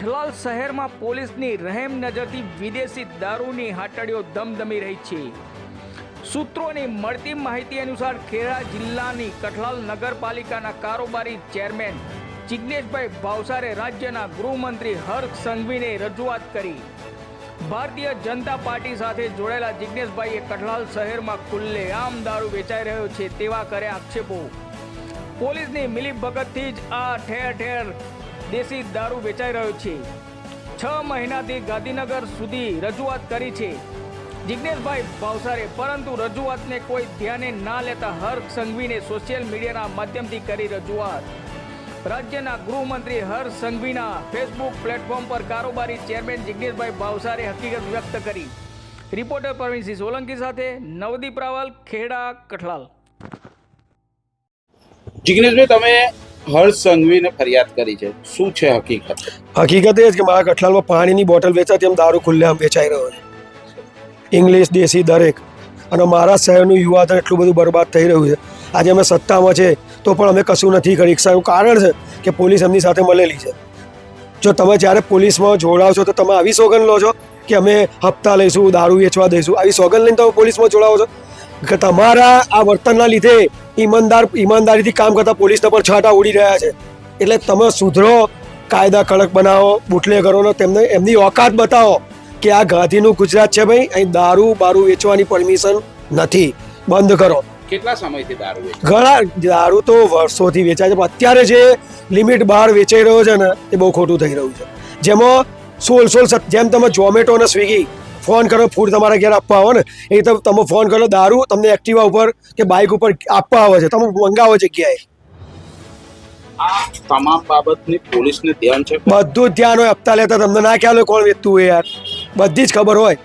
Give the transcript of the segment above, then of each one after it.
કઠલાલ શહેરમાં પોલીસની રહેમ નજરથી વિદેશી દારૂની હાટડીઓ ધમધમી રહી છે. સૂત્રોની મળતી માહિતી અનુસાર ખેડા જિલ્લાની કઠલાલ નગરપાલિકાના કારોબારી ચેરમેન જિજ્ઞેશભાઈ ભાવસારે રાજ્યના ગૃહમંત્રી હર્ષ સંઘવીને રજૂઆત કરી. ભારતીય જનતા પાર્ટી સાથે જોડાયેલા જિજ્ઞેશભાઈએ કઠલાલ શહેરમાં ખુલ્લેઆમ દારૂ વેચાઈ રહ્યો છે તેવા કરે આક્ષેપો. પોલીસની મિલીભગતથી જ આ ઠેર ઠેર દેશી દારૂ વેચાઈ રહ્યો છે. છ મહિનાથી ગાંધીનગર સુધી રજૂઆત કરી છે. જિજ્ઞેશભાઈ ભાવસારે, પરંતુ રજૂઆતને કોઈ ધ્યાને ના લેતા હર્ષ સંઘવીને સોશિયલ મીડિયાના માધ્યમથી કરી રજૂઆત. રાજ્યના ગૃહમંત્રી હર્ષ સંઘવીના ફેસબુક પ્લેટફોર્મ પર કારોબારી ચેરમેન જિજ્ઞેશભાઈ ભાવસારે હકીકત વ્યક્ત કરી. રિપોર્ટર પ્રવીણસિંહ સોલંકી સાથે નવદીપ રાવલ, ખેડા, કઠલાલ. જિગ્નેશભાઈ, તમે હર્ષ સંઘવીને ફરિયાદ કરી છે. શું છે હકીકત? હકીકત એ જ કે મારા કઠલાલમાં પાણીની બોટલ વેચાતી એમ દારૂ ખુલ્લેઆમ વેચાઈ રહ્યો છે. ઇંગ્લિશ, દેશી દરેક. અને મારા શહેરનું યુવાધન એટલું બધું બરબાદ થઈ રહ્યું છે. આજે અમે સત્તામાં છે, તો પણ અમે કશું નથી કરી. શકતા કારણ છે કે પોલીસ એમની સાથે મળેલી છે. જો તમે જ્યારે પોલીસમાં જોડાવ છો, તો તમે આવી સોગન લો છો કે અમે હપ્તા લઈશું, દારૂ વેચવા દઈશું. આવી સોગન લઈને તમે પોલીસમાં જોડાવો છો? તમારા આ વર્તનના લીધે ઈમાનદાર ઈમાનદારીથી કામ કરતા પોલીસના પણ છાંટા ઉડી રહ્યા છે. એટલે તમે સુધરો કાયદા કડક બનાવો બુટલેગરોનો તેમને એમની ઓકાત બતાવો કે આ ગાંધીનું ગુજરાત છે ભાઈ અહીં દારૂ બારૂ વેચવાની પરમિશન નથી. બંધ કરો. કેટલા સમયથી દારૂ ઘણા દારૂ તો વર્ષોથી વેચાય છે પણ અત્યારે જે લિમિટ બહાર વેચાઈ રહ્યો છે ને એ બહુ ખોટું થઈ રહ્યું છે. જેમાં સોળ સોળ જેમ તમે ઝોમેટો અને સ્વિગી ફોન કરો ફૂડ તમારા ઘેર આપવા આવો ને. એ તો તમે ફોન કરો દારૂ તમને એક્ટિવા ઉપર કે બાઇક ઉપર આપવા આવે છે. તમે મંગાવો જગ્યાએ. આ તમામ બાબતની પોલીસને ધ્યાન છે? બધું ધ્યાન હોય હપ્તા લેતા તમને ના ખ્યાલ હોય કોણ વેચતું હોય યાર. બધી જ ખબર હોય.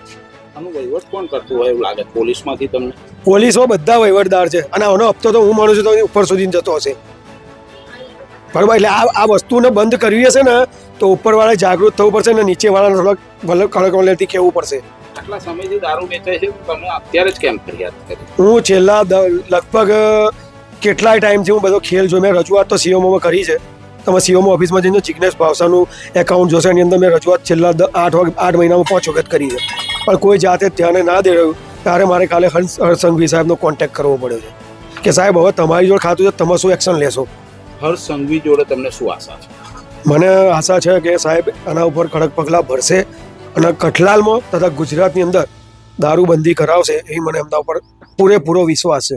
આનું વહીવટ કોણ કરતું હોય એવું લાગે? પોલીસમાંથી તમને? પોલીસમાં બધા વહીવટદાર છે. અને આનો હપ્તો તો હું માનું છું તો ઉપર સુધી જતો હશે. બરાબર એટલે આ આ વસ્તુને બંધ કરવી હશે ને તો ઉપરવાળા જાગૃત થવું પડશે ને નીચેવાળાને થોડાક ભલે કડક લેતી કહેવું પડશે. આટલા સમયથી દારૂ વેચાય છે તમે અત્યારે જ કેમ ફરિયાદ કરી? હું છેલ્લા લગભગ કેટલાય ટાઈમથી હું બધો ખેલ જોઈ મેં રજૂઆત તો સીઓમોમાં કરી છે. તમે સીઓમો ઓફિસમાં જઈને જિજ્ઞેશ ભાવસાનું એકાઉન્ટ જોશે એની અંદર મેં રજૂઆત છેલ્લા આઠ આઠ મહિનામાં પાંચ વખત કરી છે. પણ કોઈ જાતે ધ્યાને ના દે રહ્યું ત્યારે મારે કાલે હર્ષ હર્ષંઘવી સાહેબનો કોન્ટેક્ટ કરવો પડ્યો છે. કે સાહેબ હવે તમારી જોડે ખાતું છે તમે શું એક્શન લેશો? હર્ષ સંઘવી જોડે તમને શું આશા છે? મને આશા છે કે સાહેબ આના ઉપર કડક પગલાં ભરશે. અને કઠલાલમાં તથા ગુજરાતની અંદર દારૂબંધી કરાવશે એ મને એમના ઉપર પૂરેપૂરો વિશ્વાસ છે.